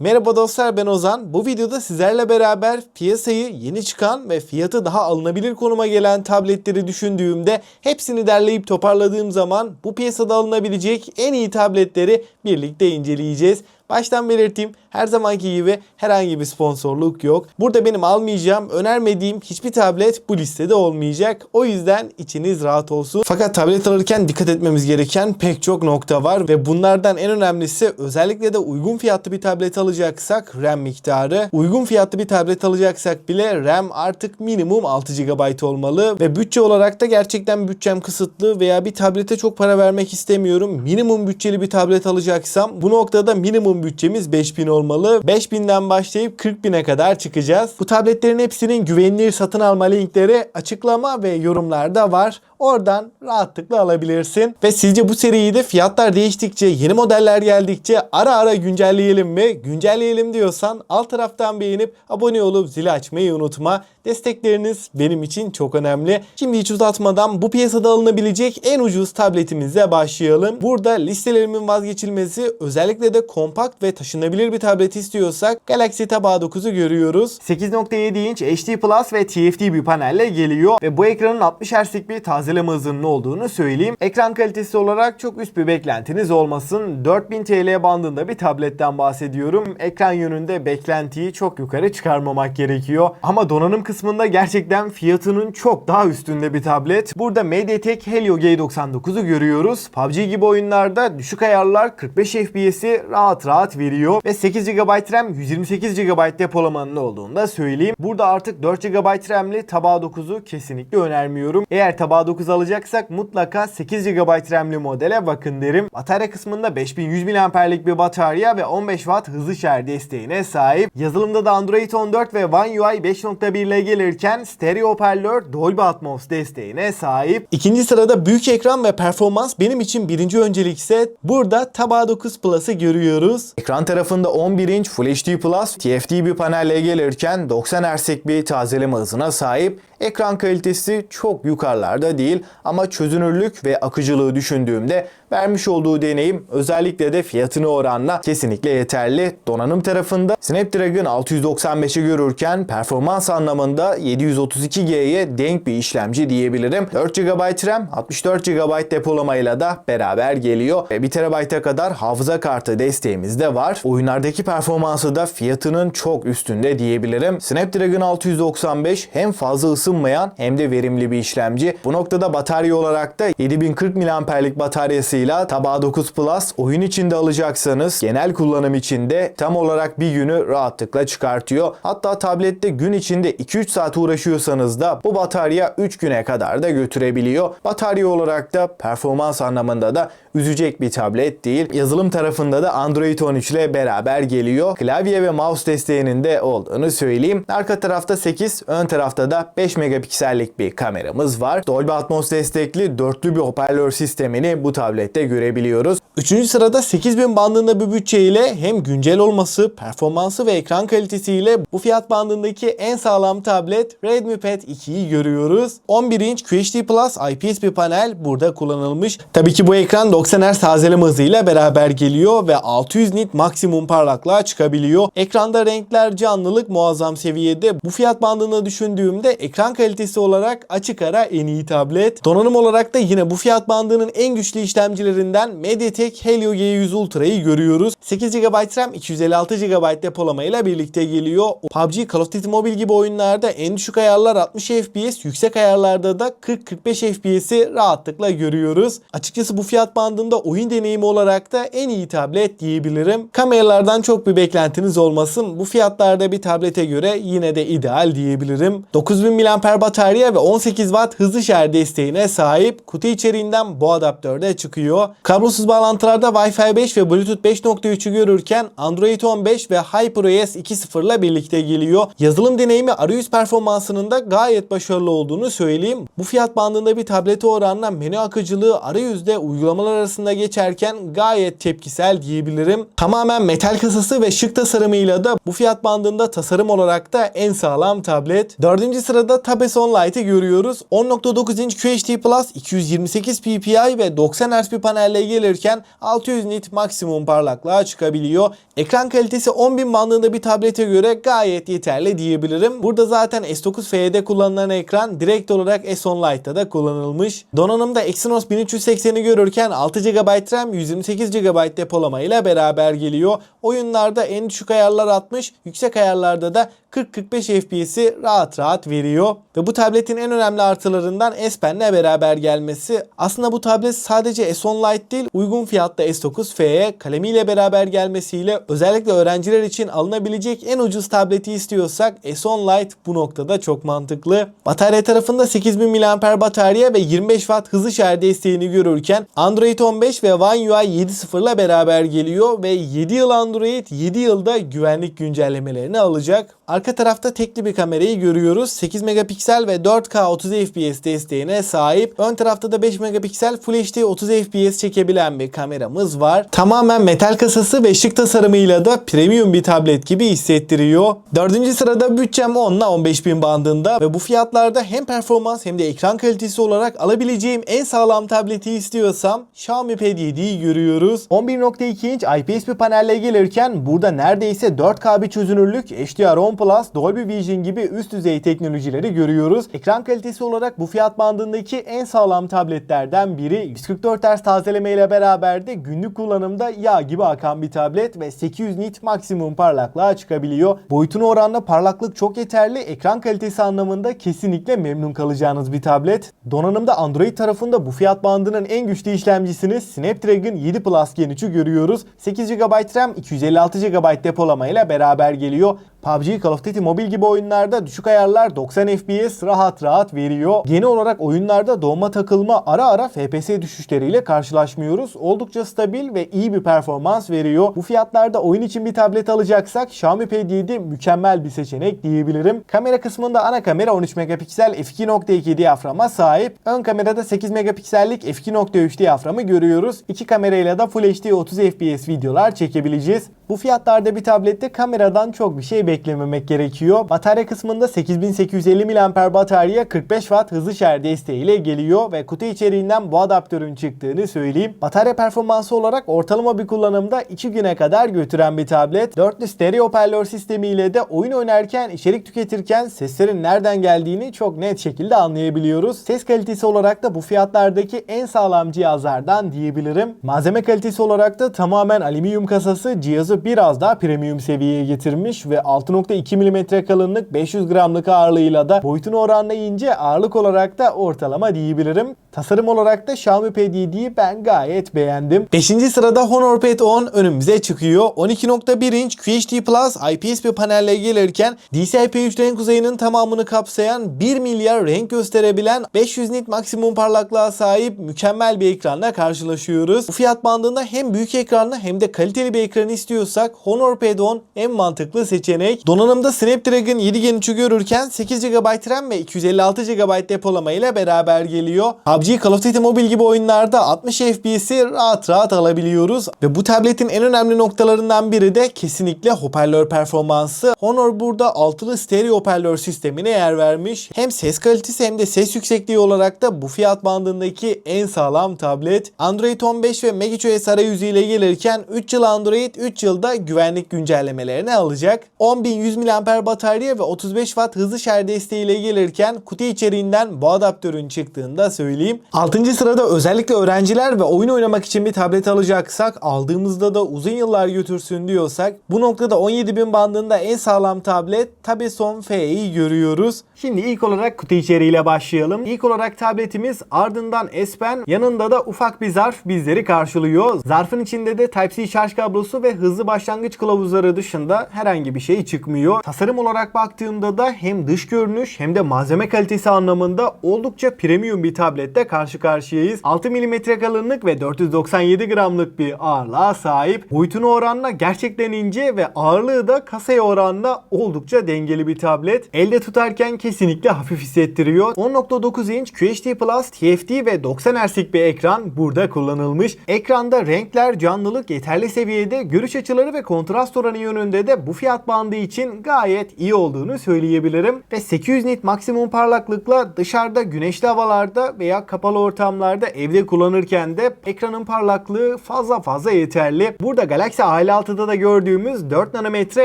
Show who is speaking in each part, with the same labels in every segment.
Speaker 1: Merhaba dostlar ben Ozan. Bu videoda sizlerle beraber piyasayı yeni çıkan ve fiyatı daha alınabilir konuma gelen tabletleri düşündüğümde hepsini derleyip toparladığım zaman bu piyasada alınabilecek en iyi tabletleri birlikte inceleyeceğiz. Baştan belirteyim her zamanki gibi herhangi bir sponsorluk yok. Burada benim almayacağım, önermediğim hiçbir tablet bu listede olmayacak. O yüzden içiniz rahat olsun. Fakat tablet alırken dikkat etmemiz gereken pek çok nokta var ve bunlardan en önemlisi özellikle de uygun fiyatlı bir tablet alacaksak RAM miktarı. Uygun fiyatlı bir tablet alacaksak bile RAM artık minimum 6 GB olmalı ve bütçe olarak da gerçekten bütçem kısıtlı veya bir tablete çok para vermek istemiyorum. Minimum bütçeli bir tablet alacaksam bu noktada minimum bütçemiz 5000 olmalı. 5000'den başlayıp 40.000'e kadar çıkacağız. Bu tabletlerin hepsinin güvenilir satın alma linkleri açıklama ve yorumlarda var. Oradan rahatlıkla alabilirsin. Ve sizce bu seriyi de fiyatlar değiştikçe, yeni modeller geldikçe ara ara güncelleyelim mi? Güncelleyelim diyorsan alt taraftan beğenip abone olup zili açmayı unutma. Destekleriniz benim için çok önemli. Şimdi hiç uzatmadan bu piyasada alınabilecek en ucuz tabletimize başlayalım. Burada listelerimin vazgeçilmezi özellikle de kompakt ve taşınabilir bir tablet istiyorsak Galaxy Tab A9'u görüyoruz. 8.7 inç HD Plus ve TFT bir panelle geliyor ve bu ekranın 60 Hz'lik bir tazeleme hızının olduğunu söyleyeyim. Ekran kalitesi olarak çok üst bir beklentiniz olmasın. 4000 TL bandında bir tabletten bahsediyorum. Ekran yönünde beklentiyi çok yukarı çıkarmamak gerekiyor. Ama donanım kısmında gerçekten fiyatının çok daha üstünde bir tablet. Burada MediaTek Helio G99'u görüyoruz. PUBG gibi oyunlarda düşük ayarlar 45 FPS'i rahat rahat veriyor ve 8 GB RAM 128 GB depolamanın olduğunu da söyleyeyim. Burada artık 4 GB RAM'li Tab A9'u kesinlikle önermiyorum. Eğer Tab A9 alacaksak mutlaka 8 GB RAM'li modele bakın derim. Batarya kısmında 5100 mAh'lik bir batarya ve 15 Watt hızlı şarj desteğine sahip. Yazılımda da Android 14 ve One UI 5.1 ile gelirken stereo hoparlör Dolby Atmos desteğine sahip. İkinci sırada büyük ekran ve performans benim için birinci öncelikse burada Tab A9 Plus'ı görüyoruz. Ekran tarafında 11 inç Full HD Plus TFT bir panelle gelirken 90 Hz'lik bir tazeleme hızına sahip. Ekran kalitesi çok yukarılarda değil ama çözünürlük ve akıcılığı düşündüğümde vermiş olduğu deneyim özellikle de fiyatını oranla kesinlikle yeterli. Donanım tarafında Snapdragon 695'i görürken performans anlamında 732G'ye denk bir işlemci diyebilirim. 4 GB RAM, 64 GB depolamayla da beraber geliyor ve 1 TB'a kadar hafıza kartı desteğimiz de var. Oyunlardaki performansı da fiyatının çok üstünde diyebilirim. Snapdragon 695 hem fazla ısınmayan hem de verimli bir işlemci. Bu noktada batarya olarak da 7040 mAh'lik bataryasıyla Tab A9 Plus oyun içinde alacaksanız genel kullanım içinde tam olarak bir günü rahatlıkla çıkartıyor. Hatta tablette gün içinde 2-3 saat uğraşıyorsanız da bu batarya 3 güne kadar da götürebiliyor. Batarya olarak da performans anlamında da üzecek bir tablet değil. Yazılım tarafında da Android 13 ile beraber geliyor. Klavye ve mouse desteğinin de olduğunu söyleyeyim. Arka tarafta 8, ön tarafta da 5 megapiksellik bir kameramız var. Dolby Atmos destekli dörtlü bir hoparlör sistemini bu tablette görebiliyoruz. Üçüncü sırada 8000 bandında bir bütçe ile hem güncel olması, performansı ve ekran kalitesiyle bu fiyat bandındaki en sağlam tablet Redmi Pad 2'yi görüyoruz. 11 inç QHD Plus IPS bir panel burada kullanılmış. Tabii ki bu ekran 90 Hz tazeleme hızıyla beraber geliyor ve 600 nit maksimum parlaklığa çıkabiliyor. Ekranda renkler, canlılık muazzam seviyede. Bu fiyat bandını düşündüğümde ekran kalitesi olarak açık ara en iyi tablet. Donanım olarak da yine bu fiyat bandının en güçlü işlemcilerinden MediaTek Helio G100 Ultra'yı görüyoruz. 8 GB RAM 256 GB depolamayla birlikte geliyor. PUBG, Call of Duty Mobile gibi oyunlarda en düşük ayarlar 60 FPS, yüksek ayarlarda da 40-45 FPS'i rahatlıkla görüyoruz. Açıkçası bu fiyat bandında oyun deneyimi olarak da en iyi tablet diyebilirim. Kameralardan çok bir beklentiniz olmasın. Bu fiyatlarda bir tablete göre yine de ideal diyebilirim. 9000 mAh batarya ve 18 Watt hızlı şarj desteğine sahip. Kutu içeriğinden bu adaptör de çıkıyor. Kablosuz bağlantılarda Wi-Fi 5 ve Bluetooth 5.3'ü görürken Android 15 ve HyperOS 2.0 ile birlikte geliyor. Yazılım deneyimi arayüz performansının da gayet başarılı olduğunu söyleyeyim. Bu fiyat bandında bir tablete oranla menü akıcılığı, arayüzde uygulamalar arasında geçerken gayet tepkisel diyebilirim. Tamamen metal kasası ve şık tasarımıyla da bu fiyat bandında tasarım olarak da en sağlam tablet. Dördüncü sırada Tab S10 Lite'ı görüyoruz. 10.9 inç QHD Plus 228 ppi ve 90 Hz bir panelle gelirken 600 nit maksimum parlaklığa çıkabiliyor. Ekran kalitesi 10.000 bandında bir tablete göre gayet yeterli diyebilirim. Burada zaten S9 FE'de kullanılan ekran direkt olarak S10 Lite'da da kullanılmış. Donanımda Exynos 1380'i görürken 6 GB RAM 128 GB depolama ile beraber geliyor. Oyunlarda en düşük ayarlar 60, yüksek ayarlarda da 40-45 FPS'i rahat rahat veriyor. Ve bu tabletin en önemli artılarından S Pen'le beraber gelmesi. Aslında bu tablet sadece S10 Lite değil, uygun fiyatta S9 FE kalemiyle beraber gelmesiyle özellikle öğrenciler için alınabilecek en ucuz tableti istiyorsak S10 Lite bu noktada çok mantıklı. Batarya tarafında 8000 mAh batarya ve 25 Watt hızlı şarj desteğini görürken Android 15 ve One UI 7.0 ile beraber geliyor ve 7 yıl Android 7 yılda güvenlik güncellemelerini alacak. Arka tarafta tekli bir kamerayı görüyoruz. 8 megapiksel ve 4K 30 FPS desteğine sahip. Ön tarafta da 5 megapiksel Full HD 30 FPS çekebilen bir kameramız var. Tamamen metal kasası ve şık tasarımıyla da premium bir tablet gibi hissettiriyor. Dördüncü sırada bütçem 10 ile 15 bin bandında ve bu fiyatlarda hem performans hem de ekran kalitesi olarak alabileceğim en sağlam tableti istiyorsam Xiaomi Pad 7'yi görüyoruz. 11.2 inç IPS bir panelle gelirken burada neredeyse 4K bir çözünürlük HDR10 Plus, Dolby Vision gibi üst düzey teknolojileri görüyoruz. Ekran kalitesi olarak bu fiyat bandındaki en sağlam tabletlerden biri. 144 Hz tazeleme ile beraber de günlük kullanımda yağ gibi akan bir tablet ve 800 nit maksimum parlaklığa çıkabiliyor. Boyutuna oranla parlaklık çok yeterli. Ekran kalitesi anlamında kesinlikle memnun kalacağınız bir tablet. Donanımda Android tarafında bu fiyat bandının en güçlü işlemcisini Snapdragon 7 Plus Gen 3'ü görüyoruz. 8 GB RAM, 256 GB depolama ile beraber geliyor. PUBG, Call of Duty Mobile gibi oyunlarda düşük ayarlar 90 FPS rahat rahat veriyor. Genel olarak oyunlarda doğma takılma ara ara FPS düşüşleriyle karşılaşmıyoruz. Oldukça stabil ve iyi bir performans veriyor. Bu fiyatlarda oyun için bir tablet alacaksak Xiaomi Pad 7 mükemmel bir seçenek diyebilirim. Kamera kısmında ana kamera 13 megapiksel f2.2 diyaframa sahip. Ön kamerada 8 megapiksellik f2.3 diyaframı görüyoruz. İki kamerayla da Full HD 30 FPS videolar çekebileceğiz. Bu fiyatlarda bir tablette kameradan çok bir şey beklememek gerekiyor. Batarya kısmında 8850 mAh batarya 45 Watt hızlı şarj desteğiyle geliyor ve kutu içeriğinden bu adaptörün çıktığını söyleyeyim. Batarya performansı olarak ortalama bir kullanımda 2 güne kadar götüren bir tablet. Dörtlü stereo hoparlör sistemiyle de oyun oynarken, içerik tüketirken seslerin nereden geldiğini çok net şekilde anlayabiliyoruz. Ses kalitesi olarak da bu fiyatlardaki en sağlam cihazlardan diyebilirim. Malzeme kalitesi olarak da tamamen alüminyum kasası cihazı biraz daha premium seviyeye getirmiş ve 6.2 mm kalınlık 500 gramlık ağırlığıyla da boyutunu oranlayınca ağırlık olarak da ortalama diyebilirim. Tasarım olarak da Xiaomi Pad 7'yi ben gayet beğendim. 5. sırada Honor Pad 10 önümüze çıkıyor. 12.1 inç QHD Plus IPS bir panelle gelirken DCI-P3 renk uzayının tamamını kapsayan 1 milyar renk gösterebilen 500 nit maksimum parlaklığa sahip mükemmel bir ekranla karşılaşıyoruz. Bu fiyat bandında hem büyük ekranlı hem de kaliteli bir ekran istiyorsak Honor Pad 10 en mantıklı seçenek. Donanımda Snapdragon 7 Gen 3'ü görürken 8 GB RAM ve 256 GB depolama ile beraber geliyor. PUBG, Call of Duty Mobile gibi oyunlarda 60 FPS'i rahat rahat alabiliyoruz. Ve bu tabletin en önemli noktalarından biri de kesinlikle hoparlör performansı. Honor burada altılı stereo hoparlör sistemine yer vermiş. Hem ses kalitesi hem de ses yüksekliği olarak da bu fiyat bandındaki en sağlam tablet. Android 15 ve MagicOS arayüzü ile gelirken 3 yıl Android 3 yılda güvenlik güncellemelerini alacak. 10.100 mAh batarya ve 35 Watt hızlı şarj desteğiyle gelirken kutu içeriğinden bu adaptörün çıktığını da söyleyeyim. 6. sırada özellikle öğrenciler ve oyun oynamak için bir tablet alacaksak aldığımızda da uzun yıllar götürsün diyorsak bu noktada 17.000 bandında en sağlam tablet Tabeson Fe'yi görüyoruz. Şimdi ilk olarak kutu içeriğiyle başlayalım. İlk olarak tabletimiz ardından S Pen yanında da ufak bir zarf bizleri karşılıyor. Zarfın içinde de Type-C şarj kablosu ve hızlı başlangıç kılavuzları dışında herhangi bir şey çıkmıyor. Tasarım olarak baktığımda da hem dış görünüş hem de malzeme kalitesi anlamında oldukça premium bir tablette karşı karşıyayız. 6 mm kalınlık ve 497 gramlık bir ağırlığa sahip. Boyutuna oranla gerçekten ince ve ağırlığı da kasaya oranla oldukça dengeli bir tablet. Elde tutarken kesinlikle hafif hissettiriyor. 10.9 inç QHD Plus TFT ve 90 Hz'lik bir ekran burada kullanılmış. Ekranda renkler, canlılık yeterli seviyede, görüş açıları ve kontrast oranı yönünde de bu fiyat bandı için gayet iyi olduğunu söyleyebilirim. Ve 800 nit maksimum parlaklıkla dışarıda güneşli havalarda veya kapalı ortamlarda evde kullanırken de ekranın parlaklığı fazla fazla yeterli. Burada Galaxy A56'da da gördüğümüz 4 nanometre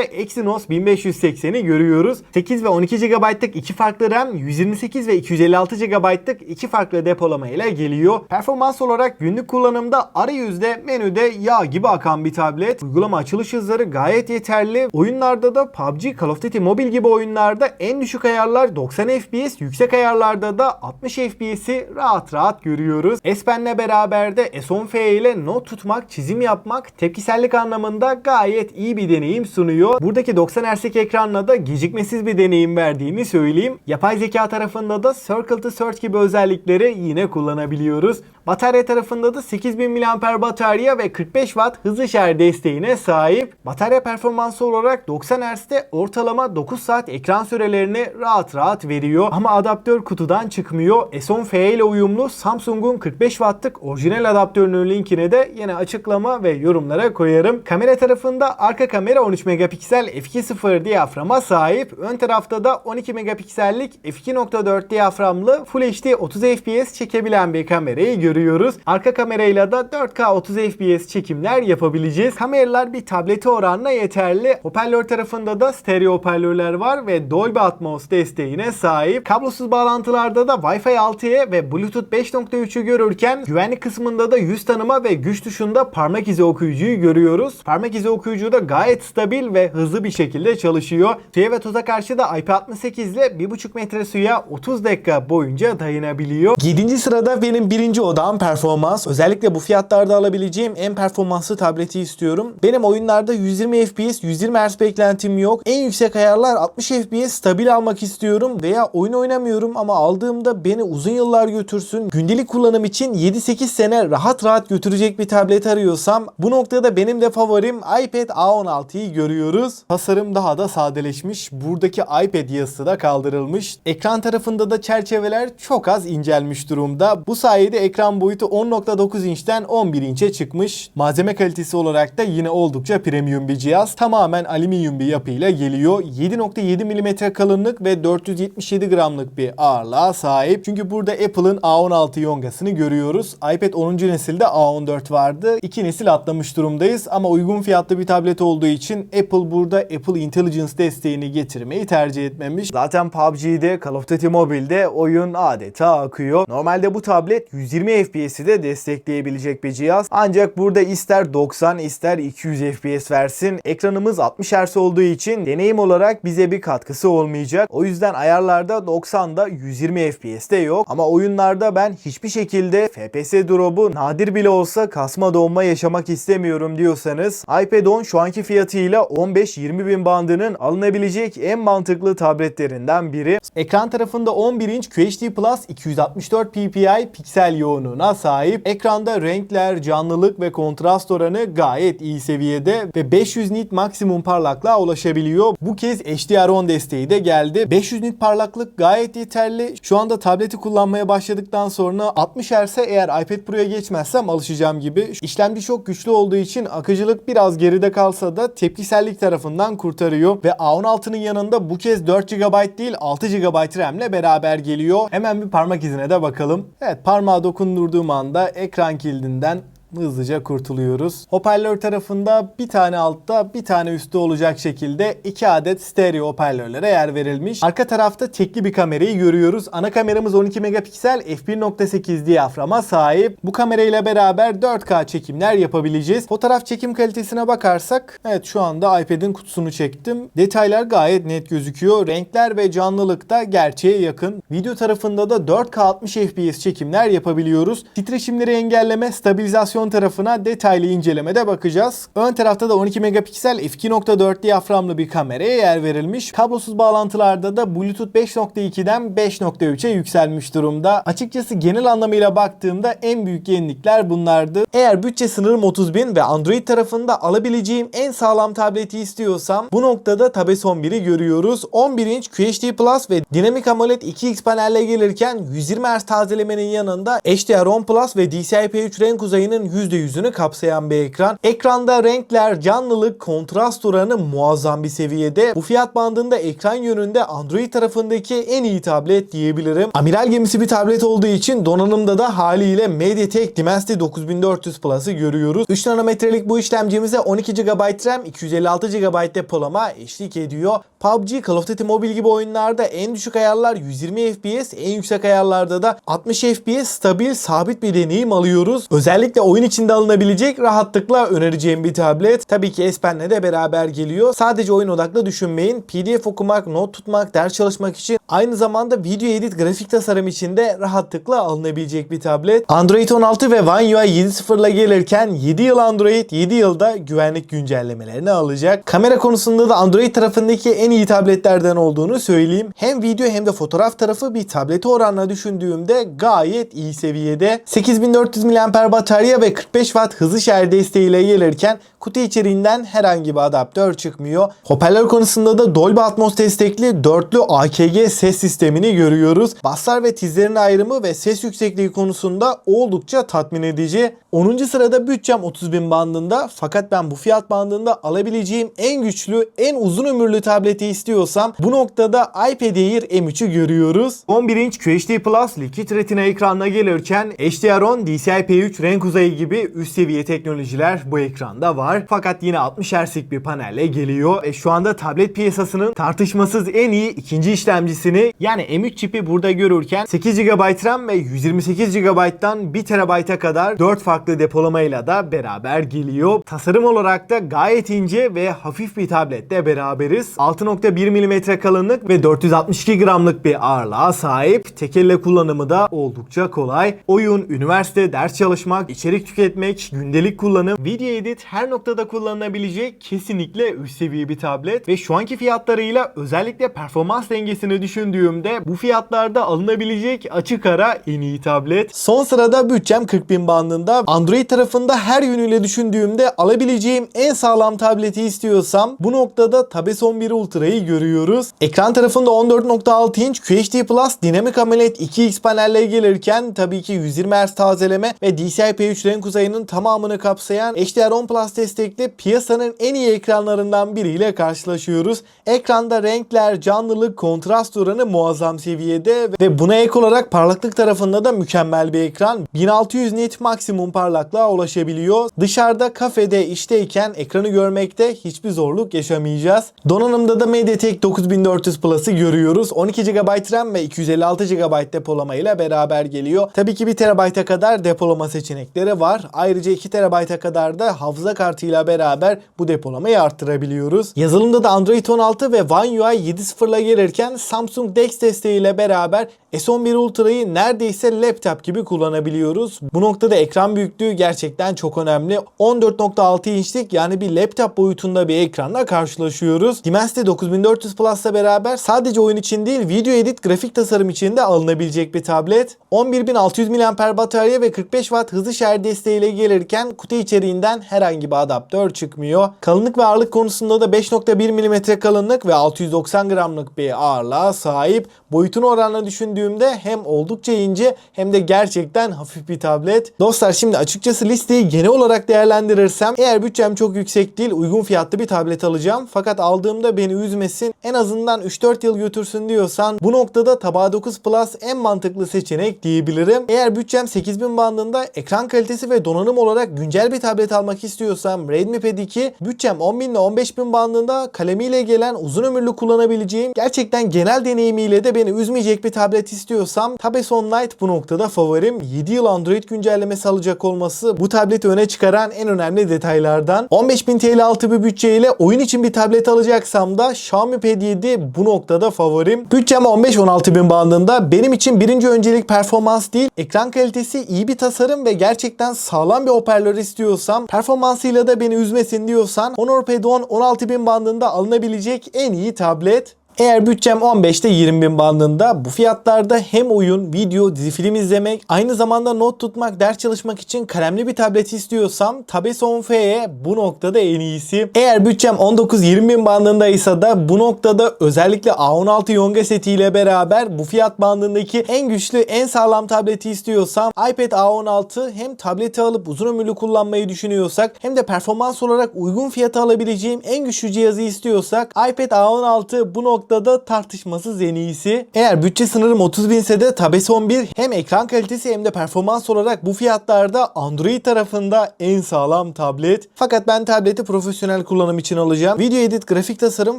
Speaker 1: Exynos 1580'i görüyoruz. 8 ve 12 GB'lık iki farklı RAM, 128 ve 256 GB'lık iki farklı depolama ile geliyor. Performans olarak günlük kullanımda arayüzde menüde yağ gibi akan bir tablet. Uygulama açılış hızları gayet yeterli. Oyunlarda da PUBG, Call of Duty Mobile gibi oyunlarda en düşük ayarlar 90 FPS, yüksek ayarlarda da 60 FPS'i rahat rahat görüyoruz. S Pen'le beraber de S10F ile not tutmak, çizim yapmak tepkisellik anlamında gayet iyi bir deneyim sunuyor. Buradaki 90 Hz'lik ekranla da gecikmesiz bir deneyim verdiğini söyleyeyim. Yapay zeka tarafında da Circle to Search gibi özellikleri yine kullanabiliyoruz. Batarya tarafında da 8000 mAh batarya ve 45 Watt hızlı şarj desteğine sahip. Batarya performansı olarak 90 Hz'de ortalama 9 saat ekran sürelerini rahat rahat veriyor. Ama adaptör kutudan çıkmıyor. S10F ile uyumlu Samsung'un 45 Watt'lık orijinal adaptörünün linkini de yine açıklama ve yorumlara koyarım. Kamera tarafında arka kamera 13 megapiksel f2.0 diyaframa sahip. Ön tarafta da 12 megapiksellik f2.4 diyaframlı Full HD 30 FPS çekebilen bir kamerayı görüyoruz. Arka kamerayla da 4K 30 FPS çekimler yapabileceğiz. Kameralar bir tablete oranla yeterli. Hoparlör tarafında da stereo hoparlörler var ve Dolby Atmos desteğine sahip. Kablosuz bağlantılarda da Wi-Fi 6'ya ve Bluetooth 5.3'ü görürken güvenlik kısmında da yüz tanıma ve güç tuşunda parmak izi okuyucuyu görüyoruz. Parmak izi okuyucu da gayet stabil ve hızlı bir şekilde çalışıyor. Suya ve toza karşı da IP68 ile 1.5 metre suya 30 dakika boyunca dayanabiliyor. 7. sırada benim birinci odağım performans. Özellikle bu fiyatlarda alabileceğim en performanslı tableti istiyorum. Benim oyunlarda 120 FPS, 120 Hz beklentim yok. En yüksek ayarlar 60 FPS stabil almak istiyorum veya oyun oynamıyorum ama aldığımda beni uzun yıllar götürsün. Gündelik kullanım için 7-8 sene rahat rahat götürecek bir tablet arıyorsam bu noktada benim de favorim iPad A16'yı görüyoruz. Tasarım daha da sadeleşmiş. Buradaki iPad yazısı da kaldırılmış. Ekran tarafında da çerçeveler çok az incelmiş durumda. Bu sayede ekran boyutu 10.9 inçten 11 inçe çıkmış. Malzeme kalitesi olarak da yine oldukça premium bir cihaz. Tamamen alüminyum bir yapıyla geliyor. 7.7 mm kalınlık ve 477 gramlık bir ağırlığa sahip. Çünkü burada Apple'ın A16 yongasını görüyoruz. iPad 10. nesilde A14 vardı. İki nesil atlamış durumdayız ama uygun fiyatlı bir tablet olduğu için Apple burada Apple Intelligence desteğini getirmeyi tercih etmemiş. Zaten PUBG'de, Call of Duty Mobile'de oyun adeta akıyor. Normalde bu tablet 120 FPS'i de destekleyebilecek bir cihaz. Ancak burada ister 90 ister 200 FPS versin. Ekranımız 60 Hz olduğu için deneyim olarak bize bir katkısı olmayacak. O yüzden ayarlarda 90'da 120 FPS'te yok. Ama oyunlarda ben hiçbir şekilde FPS drop'u nadir bile olsa kasma donma yaşamak istemiyorum diyorsanız iPad 10 şu anki fiyatıyla 15-20 bin bandının alınabilecek en mantıklı tabletlerinden biri. Ekran tarafında 11 inç QHD Plus 264 ppi piksel yoğunluğuna sahip. Ekranda renkler, canlılık ve kontrast oranı gayet iyi seviyede ve 500 nit maksimum parlaklığa ulaşabiliyor. Bu kez HDR10 desteği de geldi. 500 nit parlaklık gayet yeterli. Şu anda tableti kullanmaya başladıktan sonra 60 Hz'e eğer iPad Pro'ya geçmezsem alışacağım gibi. İşlemci çok güçlü olduğu için akıcılık biraz geride kalsa da tepkisellik tarafından kurtarıyor ve A16'nın yanında bu kez 4 GB değil 6 GB RAM ile beraber geliyor. Hemen bir parmak izine de bakalım. Evet parmağı dokundurduğum anda ekran kilidinden hızlıca kurtuluyoruz. Hoparlör tarafında bir tane altta bir tane üstte olacak şekilde iki adet stereo hoparlörlere yer verilmiş. Arka tarafta tekli bir kamerayı görüyoruz. Ana kameramız 12 megapiksel f1.8 diyaframa sahip. Bu kamerayla beraber 4K çekimler yapabileceğiz. Fotoğraf çekim kalitesine bakarsak evet şu anda iPad'in kutusunu çektim. Detaylar gayet net gözüküyor. Renkler ve canlılık da gerçeğe yakın. Video tarafında da 4K 60 FPS çekimler yapabiliyoruz. Titreşimleri engelleme, stabilizasyon ön tarafına detaylı incelemede bakacağız. Ön tarafta da 12 megapiksel f2.4 diyaframlı bir kameraya yer verilmiş. Kablosuz bağlantılarda da Bluetooth 5.2'den 5.3'e yükselmiş durumda. Açıkçası genel anlamıyla baktığımda en büyük yenilikler bunlardı. Eğer bütçe sınırım 30 bin ve Android tarafında alabileceğim en sağlam tableti istiyorsam bu noktada Tabes 11'i görüyoruz. 11 inç QHD Plus ve Dynamic AMOLED 2X panelle gelirken 120 Hz tazelemenin yanında HDR10 Plus ve DCI-P3 renk uzayının %100'ünü kapsayan bir ekran. Ekranda renkler, canlılık, kontrast oranı muazzam bir seviyede. Bu fiyat bandında ekran yönünde Android tarafındaki en iyi tablet diyebilirim. Amiral gemisi bir tablet olduğu için donanımda da haliyle MediaTek Dimensity 9400 Plus'ı görüyoruz. 3 nanometrelik bu işlemcimize 12 GB RAM, 256 GB depolama eşlik ediyor. PUBG, Call of Duty Mobile gibi oyunlarda en düşük ayarlar 120 FPS, en yüksek ayarlarda da 60 FPS stabil, sabit bir deneyim alıyoruz. Özellikle oyun içinde alınabilecek rahatlıkla önereceğim bir tablet. Tabii ki S Pen'le de beraber geliyor. Sadece oyun odaklı düşünmeyin. PDF okumak, not tutmak, ders çalışmak için aynı zamanda video edit, grafik tasarım için de rahatlıkla alınabilecek bir tablet. Android 16 ve One UI 7.0 ile gelirken 7 yıl Android, 7 yılda güvenlik güncellemelerini alacak. Kamera konusunda da Android tarafındaki en iyi tabletlerden olduğunu söyleyeyim. Hem video hem de fotoğraf tarafı bir tablete oranla düşündüğümde gayet iyi seviyede. 8400 mAh batarya ve 45 Watt hızlı şarj desteğiyle gelirken kutu içeriğinden herhangi bir adaptör çıkmıyor. Hoparlör konusunda da Dolby Atmos destekli dörtlü AKG ses sistemini görüyoruz. Basslar ve tizlerin ayrımı ve ses yüksekliği konusunda oldukça tatmin edici. 10. sırada bütçem 30 bin bandında fakat ben bu fiyat bandında alabileceğim en güçlü, en uzun ömürlü tableti istiyorsam bu noktada iPad Air M3'ü görüyoruz. 11 inç QHD Plus Liquid Retina ekranına gelirken HDR10, DCI-P3 renk uzayı gibi üst seviye teknolojiler bu ekranda var. Fakat yine 60 Hz'lik bir panelle geliyor. E şu anda tablet piyasasının tartışmasız en iyi ikinci işlemcisini yani M3 çipi burada görürken 8 GB RAM ve 128 GB'dan 1 TB'a kadar 4 farklı depolamayla da beraber geliyor. Tasarım olarak da gayet ince ve hafif bir tablette beraberiz. 6.1 mm kalınlık ve 462 gramlık bir ağırlığa sahip. Tek elle kullanımı da oldukça kolay. Oyun, üniversite, ders çalışmak, içerik tüketmek, gündelik kullanım, video edit her noktada kullanılabilecek kesinlikle üst seviye bir tablet ve şu anki fiyatlarıyla özellikle performans dengesini düşündüğümde bu fiyatlarda alınabilecek açık ara en iyi tablet. Son sırada bütçem 40 bin bandında. Android tarafında her yönüyle düşündüğümde alabileceğim en sağlam tableti istiyorsam bu noktada Tabes 11 Ultra'yı görüyoruz. Ekran tarafında 14.6 inç QHD Plus Dynamic AMOLED 2X panelle gelirken tabii ki 120 Hz tazeleme ve DCI-P3 renk uzayının tamamını kapsayan HDR10 Plus destekli piyasanın en iyi ekranlarından biriyle karşılaşıyoruz. Ekranda renkler, canlılık, kontrast oranı muazzam seviyede ve buna ek olarak parlaklık tarafında da mükemmel bir ekran. 1600 nit maksimum parlaklığa ulaşabiliyor. Dışarıda kafede işteyken ekranı görmekte hiçbir zorluk yaşamayacağız. Donanımda da MediaTek 9400 Plus'ı görüyoruz. 12 GB RAM ve 256 GB depolama ile beraber geliyor. Tabii ki 1 TB'a kadar depolama seçenekleri var. Ayrıca 2 TB'a kadar da hafıza kartıyla beraber bu depolamayı arttırabiliyoruz. Yazılımda da Android 16 ve One UI 7.0 ile gelirken Samsung DeX desteğiyle beraber S11 Ultra'yı neredeyse laptop gibi kullanabiliyoruz. Bu noktada ekran büyüklüğü gerçekten çok önemli. 14.6 inçlik yani bir laptop boyutunda bir ekranla karşılaşıyoruz. Dimensity 9400 Plus'la beraber sadece oyun için değil video edit grafik tasarım için de alınabilecek bir tablet. 11600 mAh batarya ve 45 Watt hızlı şarj desteğiyle gelirken kutu içeriğinden herhangi bir adaptör çıkmıyor. Kalınlık ve ağırlık konusunda da 5.1 mm kalınlık ve 690 gramlık bir ağırlığa sahip. Boyutunu oranla düşündüğümde hem oldukça ince hem de gerçekten hafif bir tablet. Dostlar şimdi açıkçası listeyi genel olarak değerlendirirsem eğer bütçem çok yüksek değil uygun fiyatlı bir tablet alacağım. Fakat aldığımda beni üzmesin en azından 3-4 yıl götürsün diyorsan bu noktada Tabaa 9 Plus en mantıklı seçenek diyebilirim. Eğer bütçem 8000 bandında ekran kalitesi ve donanım olarak güncel bir tablet almak istiyorsam Redmi Pad 2 bütçem 10.000 ile 15.000 bandında kalemiyle gelen uzun ömürlü kullanabileceğim gerçekten genel deneyimiyle de beni üzmeyecek bir tablet istiyorsam On Lite bu noktada favorim. 7 yıl Android güncellemesi alacak olması bu tableti öne çıkaran en önemli detaylardan. 15.000 TL altı bir bütçeyle oyun için bir tablet alacaksam da Xiaomi Pad 7 bu noktada favorim. Bütçem 15-16 bin bandında. Benim için birinci öncelik performans değil, ekran kalitesi, iyi bir tasarım ve gerçekten gerçekten sağlam bir hoparlör istiyorsam, performansıyla da beni üzmesin diyorsan Honor Pad 10 16000 bandında alınabilecek en iyi tablet. Eğer bütçem 15'te 20 bin bandında bu fiyatlarda hem oyun, video, dizi film izlemek, aynı zamanda not tutmak, ders çalışmak için kalemli bir tablet istiyorsam Tabes 10F'ye bu noktada en iyisi. Eğer bütçem 19-20 bin bandındaysa da bu noktada özellikle A16 Yonga setiyle beraber bu fiyat bandındaki en güçlü, en sağlam tableti istiyorsam iPad A16 hem tableti alıp uzun ömürlü kullanmayı düşünüyorsak hem de performans olarak uygun fiyata alabileceğim en güçlü cihazı istiyorsak iPad A16 bu noktada tartışmasız en iyisi. Eğer bütçe sınırım 30 bin ise de Tabes 11 hem ekran kalitesi hem de performans olarak bu fiyatlarda Android tarafında en sağlam tablet. Fakat ben tableti profesyonel kullanım için alacağım. Video edit, grafik tasarım,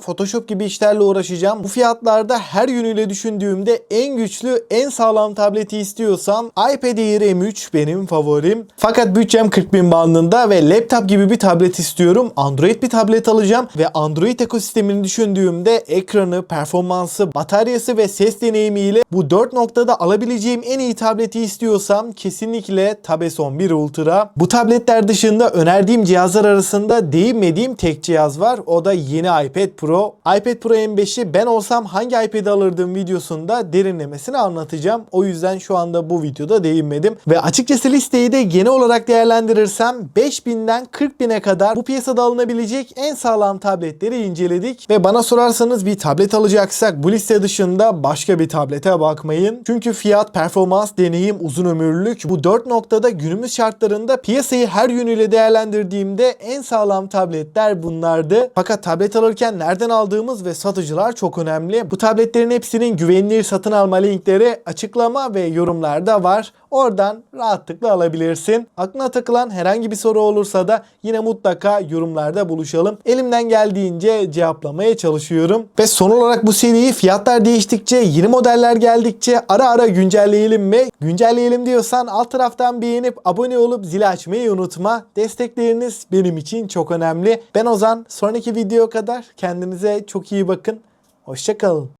Speaker 1: Photoshop gibi işlerle uğraşacağım. Bu fiyatlarda her yönüyle düşündüğümde en güçlü, en sağlam tableti istiyorsam iPad Air M3 benim favorim. Fakat bütçem 40 bin bandında ve laptop gibi bir tablet istiyorum. Android bir tablet alacağım ve Android ekosistemini düşündüğümde ekranı, performansı, bataryası ve ses deneyimiyle bu 4 noktada alabileceğim en iyi tableti istiyorsam kesinlikle Tabes 11 Ultra. Bu tabletler dışında önerdiğim cihazlar arasında değinmediğim tek cihaz var. O da yeni iPad Pro. iPad Pro M5'i ben olsam hangi iPad alırdım videosunda derinlemesine anlatacağım. O yüzden şu anda bu videoda değinmedim. Ve açıkçası listeyi de genel olarak değerlendirirsem 5000'den 40.000'e kadar bu piyasada alınabilecek en sağlam tabletleri inceledik. Ve bana sorarsanız bir tablet alacaksak bu liste dışında başka bir tablete bakmayın. Çünkü fiyat, performans, deneyim, uzun ömürlülük bu 4 noktada günümüz şartlarında piyasayı her yönüyle değerlendirdiğimde en sağlam tabletler bunlardı. Fakat tablet alırken nereden aldığımız ve satıcılar çok önemli. Bu tabletlerin hepsinin güvenilir satın alma linkleri açıklama ve yorumlarda var. Oradan rahatlıkla alabilirsin. Aklına takılan herhangi bir soru olursa da yine mutlaka yorumlarda buluşalım. Elimden geldiğince cevaplamaya çalışıyorum. Ve son olarak bu seriyi fiyatlar değiştikçe, yeni modeller geldikçe ara ara güncelleyelim mi? Güncelleyelim diyorsan alt taraftan beğenip abone olup zili açmayı unutma. Destekleriniz benim için çok önemli. Ben Ozan. Sonraki video kadar kendinize çok iyi bakın. Hoşçakalın.